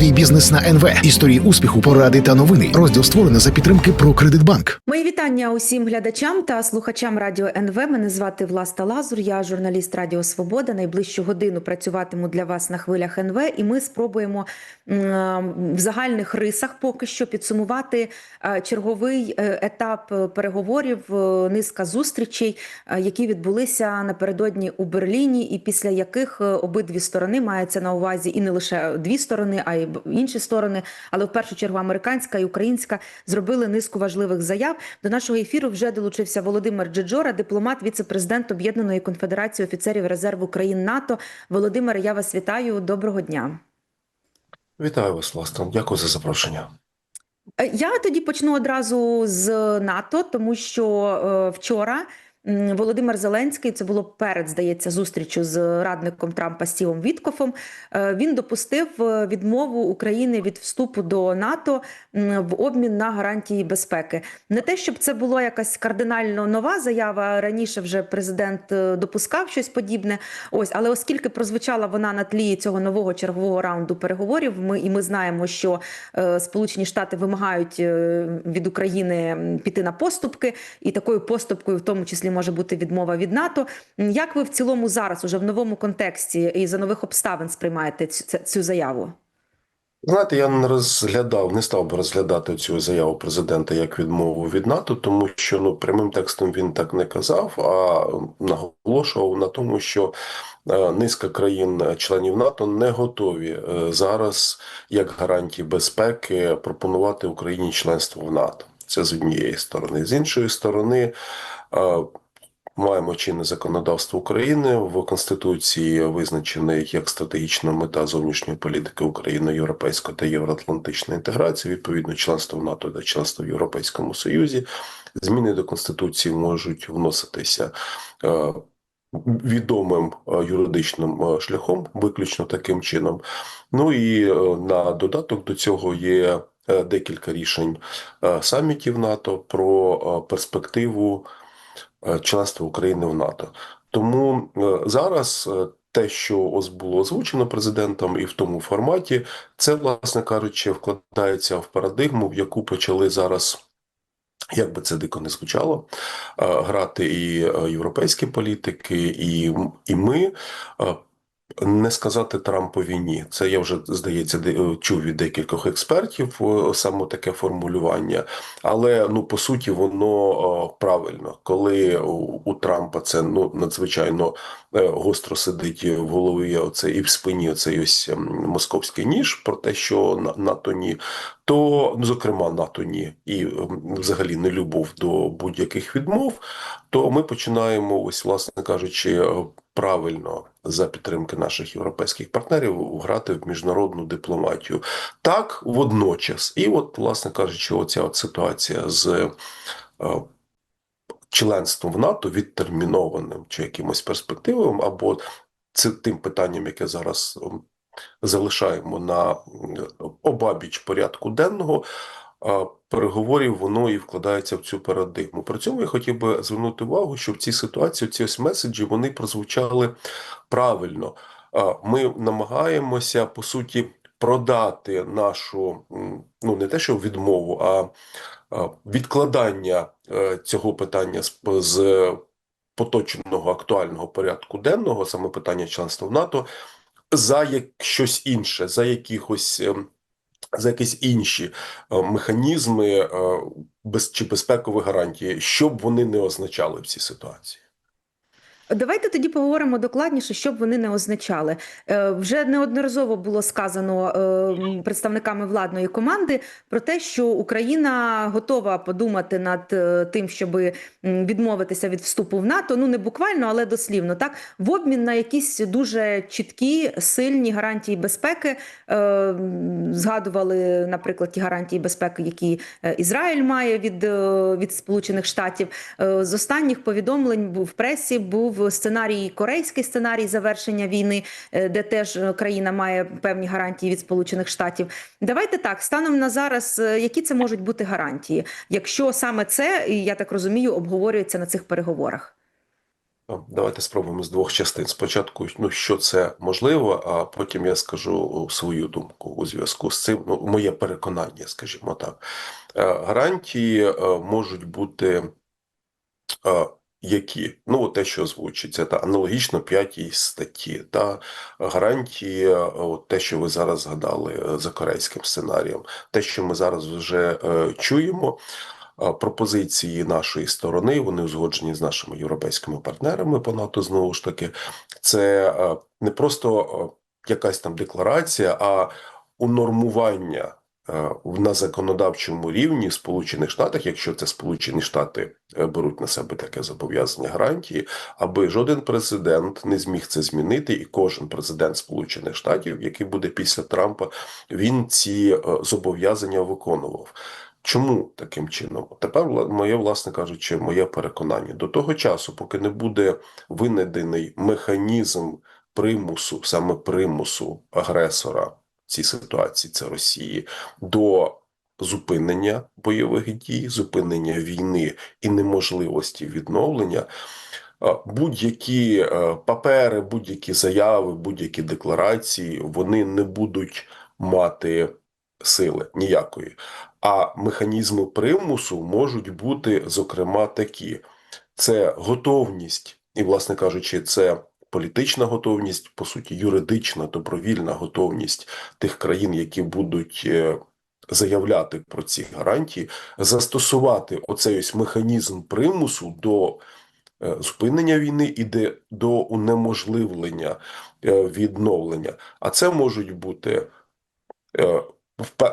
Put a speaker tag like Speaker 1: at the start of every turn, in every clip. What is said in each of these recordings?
Speaker 1: Свій бізнес на НВ. Історії успіху, поради та новини. Розділ створений за підтримки про Кредитбанк.
Speaker 2: Мої вітання усім глядачам та слухачам радіо НВ. Мене звати Власта Лазур. Я журналіст Радіо Свобода. Найближчу годину працюватиму для вас на хвилях НВ, і ми спробуємо в загальних рисах поки що підсумувати е, черговий е, етап е, переговорів, низка зустрічей, які відбулися напередодні у Берліні, і після яких обидві сторони мається на увазі і не лише дві сторони, а й інші сторони, але в першу чергу американська і українська зробили низку важливих заяв. До нашого ефіру вже долучився Володимир Джеджора, дипломат, віце-президент Об'єднаної конфедерації офіцерів резерву країн НАТО. Володимир, я вас вітаю. Доброго дня.
Speaker 3: Вітаю вас, Власне. Дякую за запрошення.
Speaker 2: Е, Я тоді почну одразу з НАТО, тому що е, вчора Володимир Зеленський, це було перед, здається, зустрічю з радником Трампа Стівом Віткофом. е, Він допустив е, відмову України від вступу до НАТО в обмін на гарантії безпеки. Не те, щоб це було якась кардинально нова заява. Раніше вже президент е, допускав щось подібне. Ось, але оскільки прозвучала вона на тлі цього нового чергового раунду переговорів, ми і ми знаємо, що Сполучені Штати вимагають від України піти на поступки, і такою поступкою, в тому числі, може бути відмова від НАТО. Як ви в цілому зараз, уже в новому контексті і за нових обставин сприймаєте цю, цю- заяву?
Speaker 3: Знаєте, я не розглядав, не став би розглядати цю заяву президента як відмову від НАТО, тому що ну прямим текстом він так не казав, а наголошував на тому, що е, низка країн-членів НАТО не готові е, зараз як гарантії безпеки пропонувати Україні членство в НАТО. Це з однієї сторони. З іншої сторони, е, Маємо чинне законодавство України в Конституції визначений як стратегічна мета зовнішньої політики України, європейської та євроатлантичної інтеграції, відповідно членство в НАТО та членство в Європейському Союзі. Зміни до Конституції можуть вноситися е, відомим е, юридичним е, шляхом, виключно таким чином. Ну і на додаток до цього є декілька рішень самітів НАТО про перспективу членства України в НАТО. Тому е, зараз е, те, що ось було озвучено президентом, і в тому форматі, це, власне кажучи, вкладається в парадигму, в яку почали зараз. Як би це дико не звучало, е, грати і е, європейські політики, і, і ми. Е, Не сказати Трампові ні. Це я вже здається де- чув від декількох експертів е, саме таке формулювання. Але ну по суті воно правильно, коли у, Трампа це ну надзвичайно е, гостро сидить в голові оце і в спині оцей ось ем, московський ніж про те, що на НАТО ні, то ну, зокрема НАТО ні, і ем, взагалі не любов до будь-яких відмов. То ми починаємо, ось власне кажучи, е, правильно за підтримки наших європейських партнерів грати в міжнародну дипломатію. Так, водночас, і от, власне кажучи, оця от ситуація з е, членством в НАТО відтермінованим чи якимось перспективовим, або це тим питанням, яке зараз м, залишаємо на обабіч порядку денного. Переговорів воно і вкладається в цю парадигму. При цьому я хотів би звернути увагу, що в цій ситуації ці ось меседжі вони прозвучали правильно. Ми намагаємося по суті продати нашу ну не те, що відмову, а відкладання е, цього питання з, поточного актуального порядку денного, саме питання членства в НАТО, за як щось інше, за якихось. За якісь інші е, механізми е, без чи безпекові гарантії, що б вони не означали в цій ситуації.
Speaker 2: Давайте тоді поговоримо докладніше, що б вони не означали. Е, Вже неодноразово було сказано е, представниками владної команди про те, що Україна готова подумати над е, тим, щоб відмовитися від вступу в НАТО. Ну не буквально, але дослівно, так в обмін на якісь дуже чіткі, сильні гарантії безпеки. Е, Згадували, наприклад, ті гарантії безпеки, які е, Ізраїль має від, е, від Сполучених Штатів. Е, З останніх повідомлень в пресі був сценарій, корейський сценарій завершення війни, е, де теж е, країна має певні гарантії від Сполучених Штатів. Давайте так, станом на зараз, е, які це можуть бути гарантії, якщо саме це, я так розумію, обговорюється на цих переговорах.
Speaker 3: Давайте спробуємо з двох частин. Спочатку, ну що це можливо, а потім я скажу свою думку у зв'язку з цим. Ну, моє переконання, скажімо так. Гарантії можуть бути які? Ну, те, що озвучиться, та аналогічно п'ятій статті, та гарантії, е, от те, що ви зараз згадали е, за корейським сценарієм, те, що ми зараз вже е, чуємо. Пропозиції нашої сторони вони узгоджені з нашими європейськими партнерами по НАТО. Знову ж таки, це е, не просто е, якась там декларація, а унормування е, на законодавчому рівні в Сполучених Штатах, якщо це Сполучені Штати е, беруть на себе таке зобов'язання гарантії, аби жоден президент не зміг це змінити, і кожен президент Сполучених Штатів, який буде після Трампа, він ці е, зобов'язання виконував. Чому таким чином? Тепер моє, власне кажучи, моє переконання до того часу, поки не буде винайдений механізм примусу, саме примусу агресора цій ситуації, це Росії, до зупинення бойових дій, зупинення війни і неможливості відновлення. Будь-які е, папери, будь-які заяви, будь-які декларації, вони не будуть мати сили ніякої. А механізми примусу можуть бути, зокрема, такі: це готовність, і, власне кажучи, це політична готовність, по суті, юридична, добровільна готовність тих країн, які будуть е, заявляти про ці гарантії, застосувати оцей ось механізм примусу до е, зупинення війни і до унеможливлення е, відновлення. А це можуть бути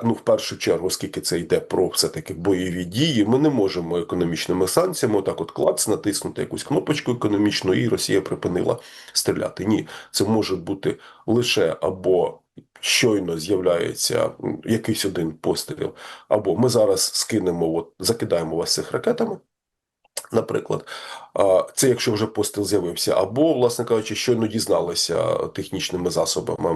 Speaker 3: ну, в першу чергу, оскільки це йде про все-таки бойові дії, ми не можемо економічними санкціями отак от клац, натиснути якусь кнопочку економічну, і Росія припинила стріляти. Ні, це може бути лише або щойно з'являється якийсь один постріл, або ми зараз скинемо, от, закидаємо вас цих ракетами. Наприклад, це якщо вже постріл з'явився, або, власне кажучи, щойно дізналися технічними засобами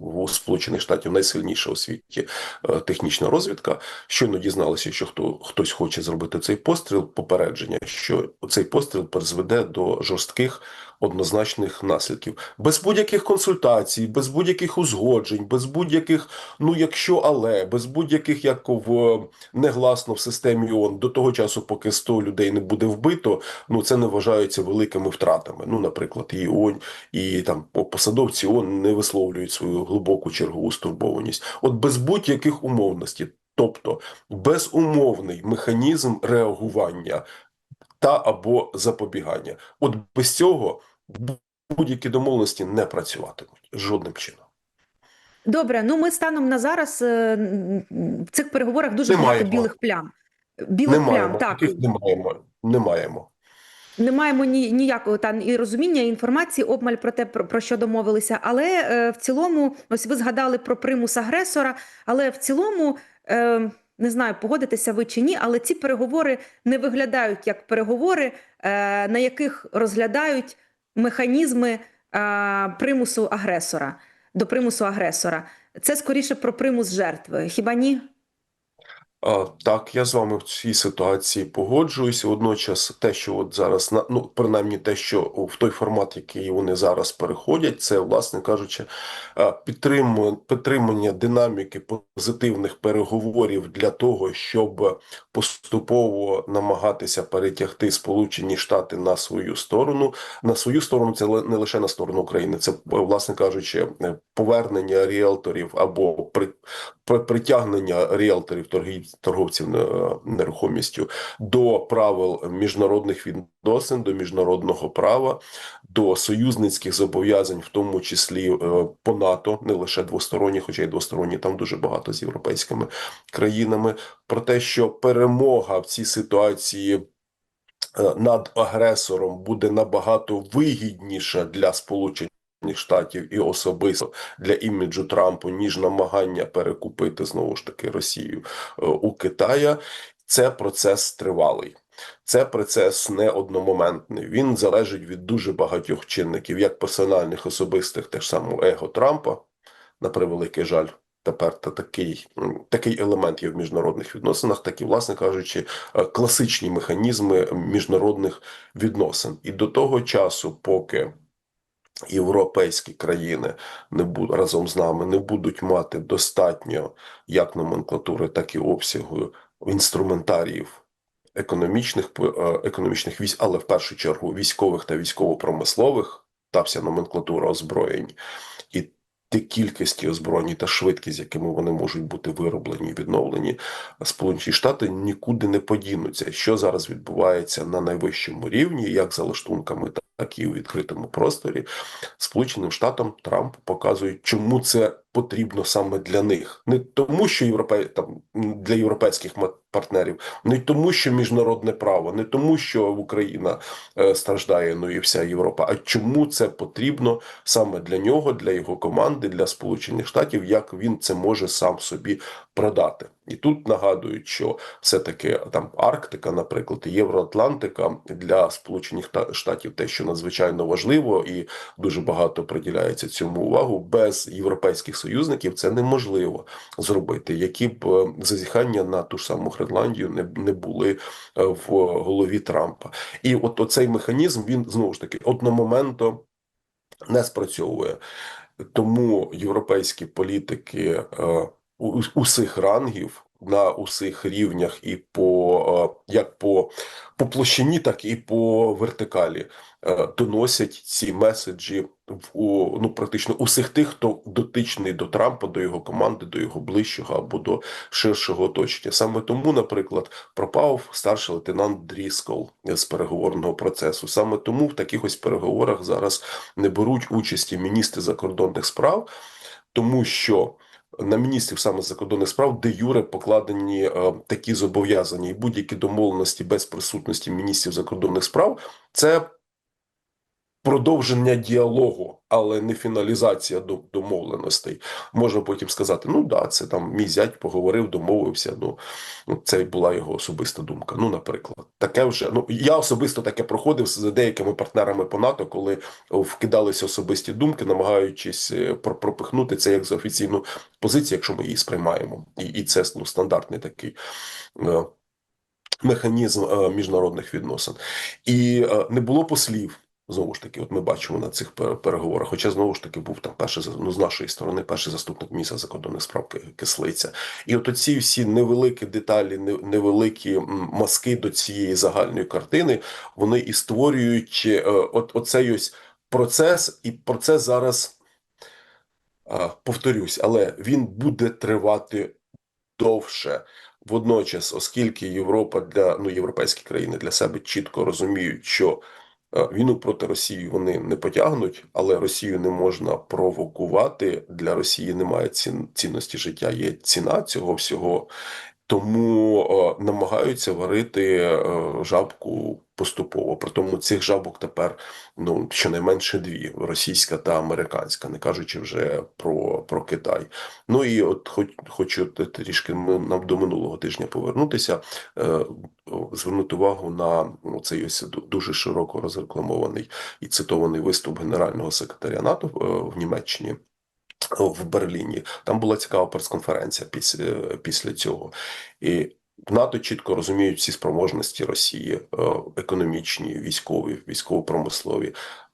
Speaker 3: у Сполучених Штатів найсильніша у світі е, технічна розвідка. Щойно дізналися, що хто хтось хоче зробити цей постріл, попередження, що цей постріл призведе до жорстких однозначних наслідків, без будь-яких консультацій, без будь-яких узгоджень, без будь-яких, ну якщо але, без будь-яких як в негласно в системі ООН до того часу, поки 100 людей не буде вбито, ну це не вважається великими втратами. Ну, наприклад, і ООН, і там посадовці ООН не висловлюють свою глибоку чергову стурбованість. От без будь-яких умовностей, тобто безумовний механізм реагування та або запобігання. От без цього будь-які домовленості не працюватимуть жодним чином.
Speaker 2: Добре, ну ми станом на зараз е, в цих переговорах дуже
Speaker 3: Не
Speaker 2: багато
Speaker 3: маємо.
Speaker 2: білих плям. Білих
Speaker 3: Не
Speaker 2: плям,
Speaker 3: маємо
Speaker 2: так.
Speaker 3: таких не маємо. Не маємо.
Speaker 2: Не маємо ні, ніякого там і розуміння, і інформації, обмаль про те, про, про що домовилися. Але е, в цілому, ось ви згадали про примус агресора. Але в цілому, е, не знаю, погодитеся ви чи ні, але ці переговори не виглядають як переговори, е, на яких розглядають механізми е, примусу агресора до примусу агресора. Це скоріше про примус жертви. Хіба ні?
Speaker 3: Так, я з вами в цій ситуації погоджуюся. Водночас, те, що от зараз ну принаймні те, що в той формат, який вони зараз переходять, це, власне кажучи, підтримання динаміки позитивних переговорів для того, щоб поступово намагатися перетягти Сполучені Штати на свою сторону. На свою сторону це не лише на сторону України, це власне кажучи, повернення ріелторів або при- притягнення ріелторів, торгів, торговців е, нерухомістю до правил міжнародних відносин, до міжнародного права, до союзницьких зобов'язань, в тому числі е, по НАТО, не лише двосторонні, хоча й двосторонні, там дуже багато з європейськими країнами, про те, що перемога в цій ситуації. е, Над агресором буде набагато вигідніша для Сполучених Штатів і особисто для іміджу Трампу, ніж намагання перекупити знову ж таки Росію е, у Китая. Це процес тривалий. Це процес не одномоментний. Він залежить від дуже багатьох чинників, як персональних, особистих, теж самого его Трампа, на превеликий жаль, тепер та такий, такий елемент є в міжнародних відносинах, так і, власне кажучи, е, класичні механізми міжнародних відносин. І до того часу, поки європейські країни не бу- разом з нами не будуть мати достатньо як номенклатури, так і обсягу інструментаріїв економічних е, економічних військ, але в першу чергу військових та військово-промислових, та вся номенклатура озброєнь, і ті кількості озброєнь та швидкість, з якими вони можуть бути вироблені і відновлені, Сполучені Штати нікуди не подінуться. Що зараз відбувається на найвищому рівні, як за лаштунками, так і у відкритому просторі, Сполученим Штатам Трамп показує, чому це потрібно саме для них, не тому, що європе... там для європейських партнерів, не тому, що міжнародне право, не тому, що Україна е, страждає, ну і вся Європа. А чому це потрібно саме для нього, для його команди, для Сполучених Штатів, як він це може сам собі продати? І тут нагадують, що все-таки там Арктика, наприклад, Євроатлантика для Сполучених Штатів те, що надзвичайно важливо, і дуже багато приділяється цьому увагу. Без європейських союзників це неможливо зробити, які б е, зазіхання на ту ж саму Гренландію не, не були е, в голові Трампа. І от оцей механізм він знову ж таки одномоментно не спрацьовує. Тому європейські політики е, усіх рангів на усіх рівнях, і по е, як по, по площині, так і по вертикалі е, доносять ці меседжі в ну практично усіх тих, хто дотичний до Трампа, до його команди, до його ближчого або до ширшого оточення. Саме тому, наприклад, пропав старший лейтенант Дріскол з переговорного процесу. Саме тому в таких ось переговорах зараз не беруть участі міністри закордонних справ, тому що на міністрів саме закордонних справ, де юре покладені е, такі зобов'язання. І будь-які домовленості без присутності міністрів закордонних справ, це продовження діалогу, але не фіналізація домовленостей. Можна потім сказати: ну да, це там мій зять поговорив, домовився. Ну ну, це була його особиста думка. Ну, наприклад, таке вже ну я особисто таке проходив з деякими партнерами по НАТО, коли вкидалися особисті думки, намагаючись е, пропихнути це як за офіційну позицію, якщо ми її сприймаємо, і, і це ну, стандартний такий. е, Механізм е, міжнародних відносин, і не було послів. Знову ж таки, от ми бачимо на цих переговорах. Хоча знову ж таки був там перший ну, з нашої сторони, перший заступник міністра закордонних справ Кислиця. І от оці всі невеликі деталі, невеликі м, мазки до цієї загальної картини, вони і створюють е, от оцей ось процес, і процес зараз повторюсь, але він буде тривати довше. Водночас, оскільки Європа для ну європейські країни для себе чітко розуміють, що війну проти Росії вони не потягнуть, але Росію не можна провокувати. Для Росії немає цін, цінності життя, є ціна цього всього. Тому е, намагаються варити е, жабку поступово. Притому цих жабок тепер ну щонайменше дві: російська та американська, не кажучи вже про, про Китай. Ну і от хоч хочу трішки нам до минулого тижня повернутися, е, звернути увагу на цей ось дуже широко розрекламований і цитований виступ генерального секретаря НАТО е, в Німеччині. В Берліні там була цікава прес-конференція після, після цього, і НАТО чітко розуміють всі спроможності Росії, е, економічні, військові, військово-промислові, е,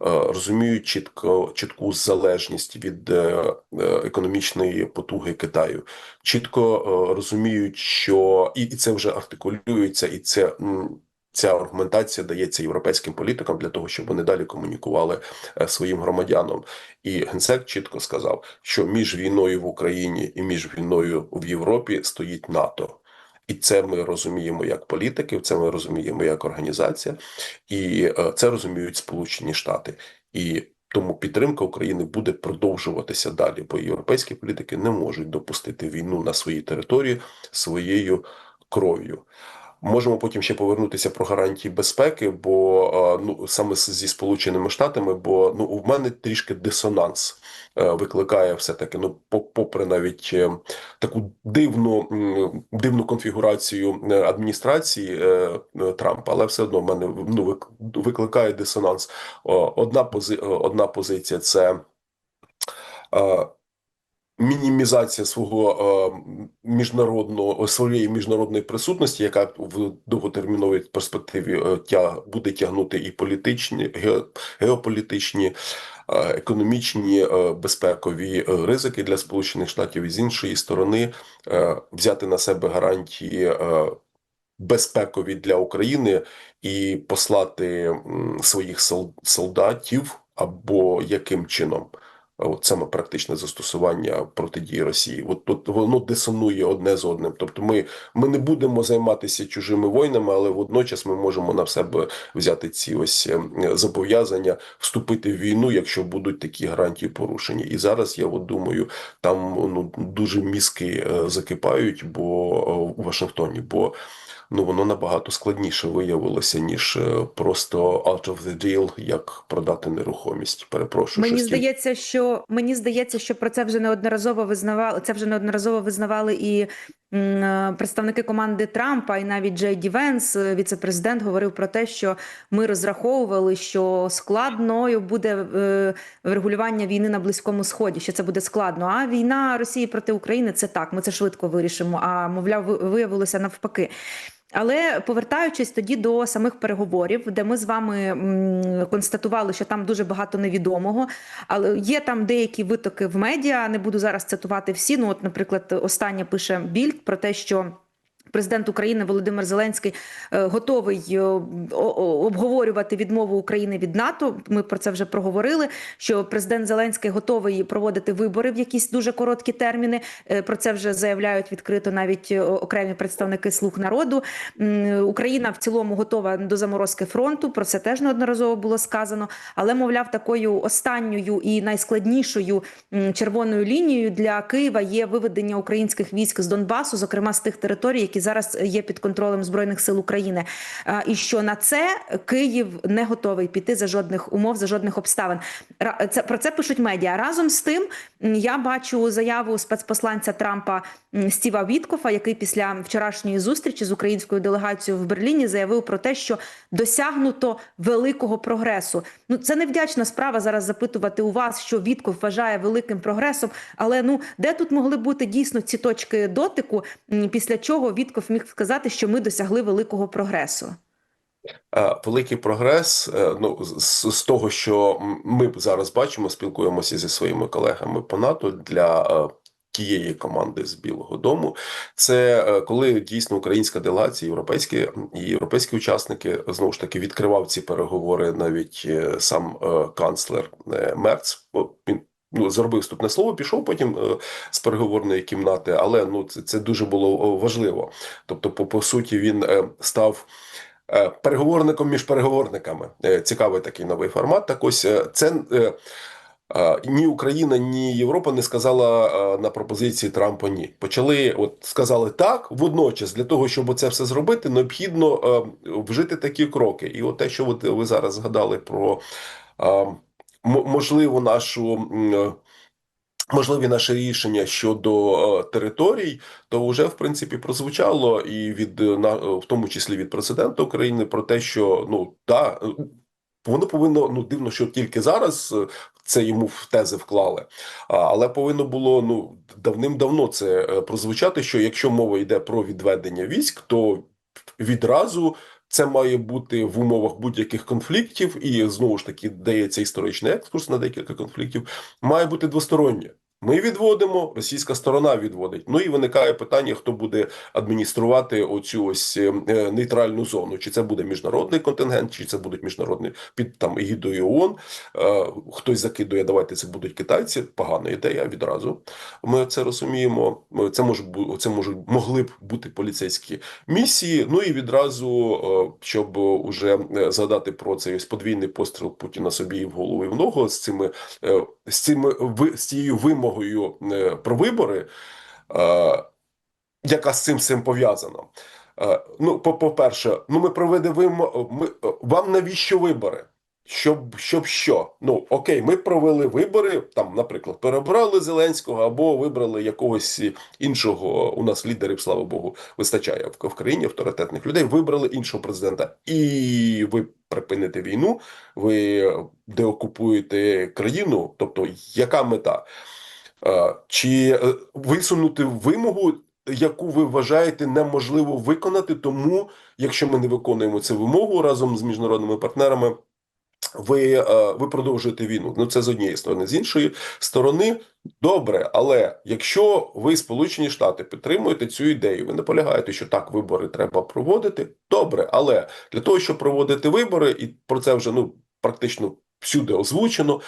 Speaker 3: розуміють чітко чітку залежність від е, економічної потуги Китаю, чітко розуміють, що і, це вже артикулюється, і це. Ця аргументація дається європейським політикам для того, щоб вони далі комунікували своїм громадянам. І генсек чітко сказав, що між війною в Україні і між війною в Європі стоїть НАТО. І це ми розуміємо як політики, це ми розуміємо як організація, і е, це розуміють Сполучені Штати. І тому підтримка України буде продовжуватися далі, бо європейські політики не можуть допустити війну на своїй території своєю кров'ю. Можемо потім ще повернутися про гарантії безпеки, бо е, ну саме зі Сполученими Штатами, бо ну у мене трішки дисонанс викликає все таки. Ну, по- попри навіть е, таку дивну дивну конфігурацію е, адміністрації е, е, Трампа, але все одно в мене ну викликає дисонанс. Одна пози, е, одна позиція це. е, мінімізація свого е, міжнародного своєї міжнародної присутності, яка в довготерміновій перспективі е, тя буде тягнути і політичні, ге- геополітичні, е, економічні, е, безпекові е, ризики для Сполучених Штатів, і з іншої сторони е, взяти на себе гарантії. е, Безпекові для України і послати своїх солдатів або яким чином От саме практичне застосування протидії Росії. От тут воно дисонує одне з одним. Тобто, ми, ми не будемо займатися чужими війнами, але водночас ми можемо на себе взяти ці ось е, зобов'язання вступити в війну, якщо будуть такі гарантії порушені. І зараз я от думаю, там ну дуже мізки е, закипають, бо е, у Вашингтоні, бо ну воно набагато складніше виявилося, ніж е, просто out of the deal, як продати нерухомість. Перепрошую,
Speaker 2: Мені
Speaker 3: що
Speaker 2: здається, що мені здається, що про це вже неодноразово визнавали. Це вже неодноразово визнавали і м, е, представники команди Трампа, і навіть Джей Ді Венс, е, віце-президент, говорив про те, що ми розраховували, що складною буде е, врегулювання війни на близькому сході. Що це буде складно. А війна Росії проти України це так. Ми це швидко вирішимо. А мовляв, виявилося навпаки. Але повертаючись тоді до самих переговорів, де ми з вами констатували, що там дуже багато невідомого, але є там деякі витоки в медіа. Не буду зараз цитувати всі. Ну, от, наприклад, останнє пише Більд про те, що. Президент України Володимир Зеленський е, готовий е, обговорювати відмову України від НАТО. Ми про це вже проговорили. Що президент Зеленський готовий проводити вибори в якісь дуже короткі терміни. Е, Про це вже заявляють відкрито навіть окремі представники слуг народу. Україна в цілому готова до заморозки фронту. Про це теж неодноразово було сказано. Але мовляв, такою останньою і найскладнішою червоною лінією для Києва є виведення українських військ з Донбасу, зокрема з тих територій, які зараз є під контролем збройних сил України. І що на це Київ не готовий піти за жодних умов, за жодних обставин. Це про це пишуть медіа. Разом з тим я бачу заяву спецпосланця Трампа Стіва Віткофа, який після вчорашньої зустрічі з українською делегацією в Берліні заявив про те, що досягнуто великого прогресу. Ну це невдячна справа зараз запитувати у вас, що Вітков вважає великим прогресом. Але ну де тут могли бути дійсно ці точки дотику, після чого Вітков міг сказати, що ми досягли великого прогресу.
Speaker 3: Е, Великий прогрес. е, Ну з, з того, що ми зараз бачимо, спілкуємося зі своїми колегами по НАТО для е, тієї команди з Білого Дому. Це коли дійсно українська делегація, європейські і європейські учасники знову ж таки відкривав ці переговори. Навіть сам канцлер Мерц. Він ну зробив вступне слово, пішов потім е, з переговорної кімнати. Але ну це, це дуже було важливо. Тобто, по, по суті, він е, став. Е, переговорником між переговорниками. Цікавий такий новий формат. Так ось це ні Україна, ні Європа не сказала на пропозиції Трампа ні. Почали, от сказали так. Водночас, для того, щоб це все зробити, необхідно вжити такі кроки. І от те, що ви зараз згадали про можливо нашу. е, Можливі наші рішення щодо е, територій, то вже в принципі прозвучало і від е, в тому числі від президента України про те, що ну да, воно повинно ну дивно, що тільки зараз це йому в тези вклали. Але повинно було ну давним-давно це прозвучати. Що якщо мова йде про відведення військ, то відразу. Це має бути в умовах будь-яких конфліктів, і знову ж таки дається історичний екскурс на декілька конфліктів. Має бути двостороннє. Ми відводимо, російська сторона відводить. Ну і виникає питання, хто буде адмініструвати оцю ось е, е, нейтральну зону. Чи це буде міжнародний контингент, чи це будуть міжнародні під там егідою ООН. Е, хтось закидує, давайте це будуть китайці. Погана ідея відразу. Ми це розуміємо. Це може це можуть могли б бути поліцейські місії. Ну і відразу, щоб уже згадати про цей ось подвійний постріл Путіна собі і в голову і в ногу з цими з цими з цією вимогою е, про вибори, е, яка з цим всім пов'язана. Е, Ну, по- по-перше, ну ми проведемо ми вам навіщо вибори? Щоб, щоб що? Ну окей, ми провели вибори, там, наприклад, перебрали Зеленського або вибрали якогось іншого. У нас лідерів, слава Богу, вистачає в, в країні авторитетних людей. Вибрали іншого президента, і ви припините війну, ви деокупуєте країну. Тобто, яка мета? Е, Чи е, висунути вимогу, яку ви вважаєте неможливо виконати, тому якщо ми не виконуємо цю вимогу разом з міжнародними партнерами, ви, е, ви продовжуєте війну. Ну це з однієї сторони, з іншої сторони, добре. Але якщо ви, Сполучені Штати, підтримуєте цю ідею, ви наполягаєте, що так вибори треба проводити. Добре, але для того, щоб проводити вибори, і про це вже ну практично всюди озвучено,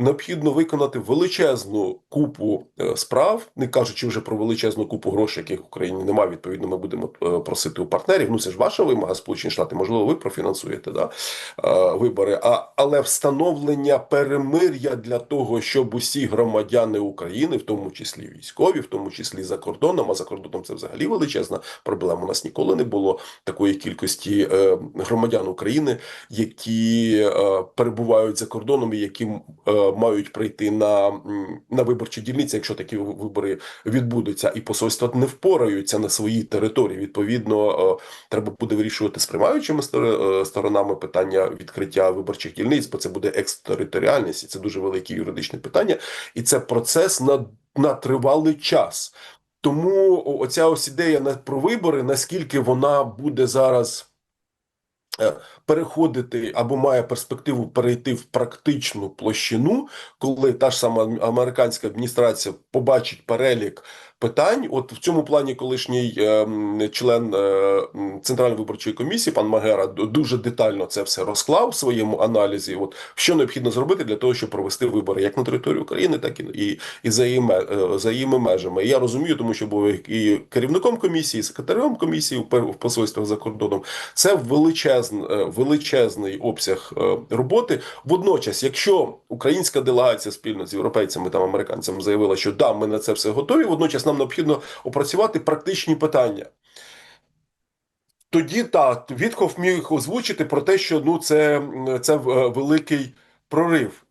Speaker 3: необхідно виконати величезну купу е, справ, не кажучи вже про величезну купу грошей, яких в Україні немає. Відповідно, ми будемо е, просити у партнерів. Ну це ж ваша вимога, Сполучені Штати. Можливо, ви профінансуєте да, е, вибори. А але встановлення перемир'я для того, щоб усі громадяни України, в тому числі військові, в тому числі за кордоном, а за кордоном це взагалі величезна проблема. У нас ніколи не було такої кількості громадян України, які перебувають за кордоном і які е, мають прийти на, на виборчі дільниці, якщо такі вибори відбудуться, і посольства не впораються на своїй території. Відповідно, е, треба буде вирішувати з приймаючими е, сторонами питання відкриття виборчих дільниць, бо це буде екстериторіальність, і це дуже велике юридичне питання, і це процес на, на тривалий час. Тому оця ось ідея про вибори, наскільки вона буде зараз е, переходити або має перспективу перейти в практичну площину, коли та ж сама американська адміністрація побачить перелік питань. От в цьому плані колишній е, член е, Центральної виборчої комісії, пан Магера, дуже детально це все розклав в своєму аналізі. От що необхідно зробити для того, щоб провести вибори як на території України, так і, і, і за, її, е, за її межами. Я розумію, тому що був і керівником комісії, і секретарем комісії в посольствах за кордоном. Це величезн, е, величезний обсяг е, роботи. Водночас, якщо українська делегація спільно з європейцями та американцями заявила, що да, ми на це все готові, водночас нам необхідно опрацювати практичні питання. Тоді так, Вітков міг озвучити про те, що ну це, це е, великий прорив.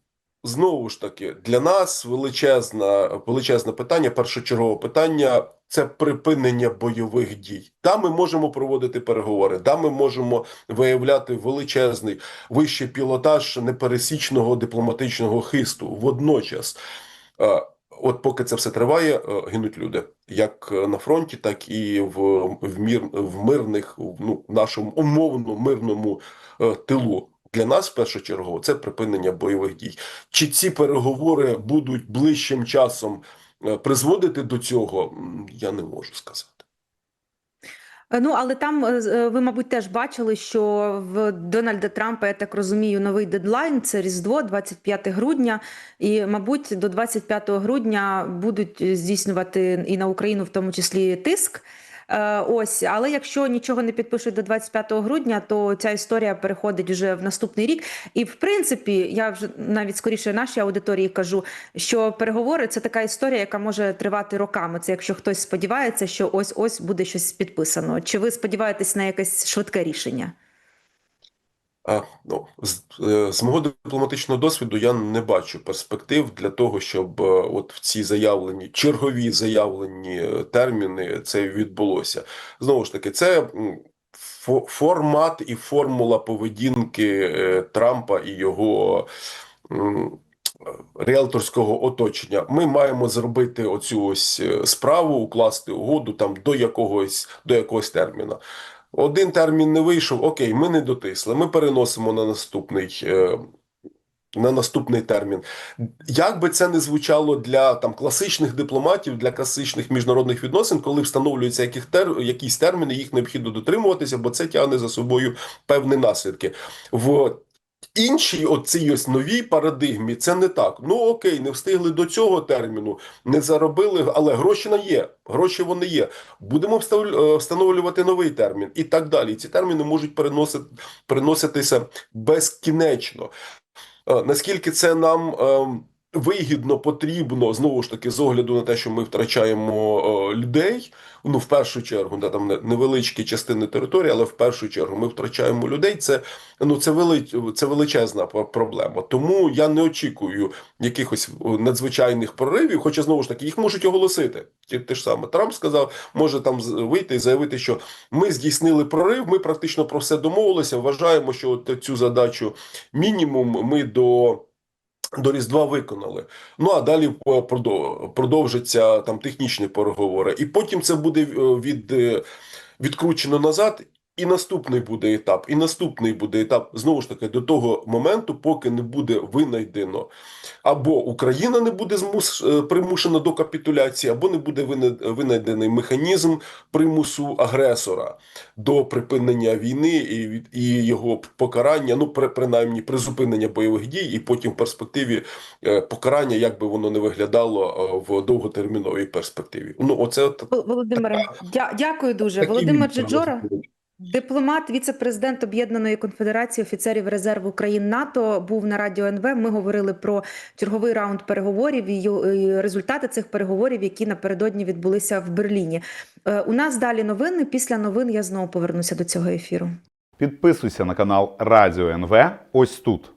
Speaker 3: Знову ж таки, для нас величезна, величезне питання, першочергове питання це припинення бойових дій. Да, ми можемо проводити переговори, да, ми можемо виявляти величезний вищий пілотаж непересічного дипломатичного хисту. Водночас, е, от поки це все триває, е, гинуть люди, як на фронті, так і в, в, мір, в мирних, ну, нашому умовно мирному е, тилу. Для нас першочергово це припинення бойових дій. Чи ці переговори будуть ближчим часом е, призводити до цього, я не можу сказати.
Speaker 2: Е, Ну, але там е, ви, мабуть, теж бачили, що в Дональда Трампа, я так розумію, новий дедлайн це Різдво, 25 грудня. І, мабуть, до 25 грудня будуть здійснювати і на Україну, в тому числі, тиск. Е, Ось, але якщо нічого не підпишуть до 25 грудня, то ця історія переходить вже в наступний рік. І в принципі, я вже навіть скоріше нашій аудиторії кажу, що переговори це така історія, яка може тривати роками. Це якщо хтось сподівається, що ось ось буде щось підписано. Чи ви сподіваєтесь на якесь швидке рішення?
Speaker 3: Ну, з, е, з мого дипломатичного досвіду я не бачу перспектив для того, щоб е, от в ці заявлені чергові заявлені е, терміни це відбулося. Знову ж таки, це формат і формула поведінки Трампа і його. Ріелторського оточення ми маємо зробити оцю ось справу, укласти угоду там до якогось до якогось терміну. Один термін не вийшов, окей, ми не дотисли. Ми переносимо на наступний. е, На наступний термін, як би це не звучало для там класичних дипломатів, для класичних міжнародних відносин, коли встановлюються яких тер... якісь терміни, їх необхідно дотримуватися, бо це тягне за собою певні наслідки. В іншій, оцій ось новій парадигмі, це не так. Ну окей, не встигли до цього терміну, не заробили, але гроші на є. Гроші вони є. Будемо е, встановлювати новий термін і так далі. Ці терміни можуть переносити, переноситися безкінечно. Е, Наскільки це нам ем, вигідно, потрібно, знову ж таки, з огляду на те, що ми втрачаємо е, людей, ну, в першу чергу, да, там невеличкі частини території, але в першу чергу ми втрачаємо людей, це, ну, це, вели, це величезна проблема. Тому я не очікую якихось е, надзвичайних проривів, хоча, знову ж таки, їх можуть оголосити. Ті, те ж саме Трамп сказав, може там вийти і заявити, що ми здійснили прорив, ми практично про все домовилися, вважаємо, що от цю задачу мінімум ми до До Різдва виконали. Ну а далі е, продовжаться там технічні переговори. І потім це буде е, від, е, відкручено назад. І наступний буде етап, і наступний буде етап знову ж таки до того моменту, поки не буде винайдено або Україна не буде змус е, примушена до капітуляції, або не буде винайдений механізм примусу агресора до припинення війни і, і його покарання, ну при, принаймні призупинення бойових дій, і потім в перспективі е, покарання, як би воно не виглядало е, в довготерміновій перспективі. Ну, оце
Speaker 2: Володимире, дя- дякую дуже. Володимир
Speaker 3: відповіді.
Speaker 2: Дипломат, віце-президент Об'єднаної конфедерації офіцерів резерву країн НАТО, був на радіо НВ. Ми говорили про черговий раунд переговорів і результати цих переговорів, які напередодні відбулися в Берліні. Е, У нас далі новини. Після новин я знову повернуся до цього ефіру.
Speaker 4: Підписуйся на канал Радіо НВ ось тут.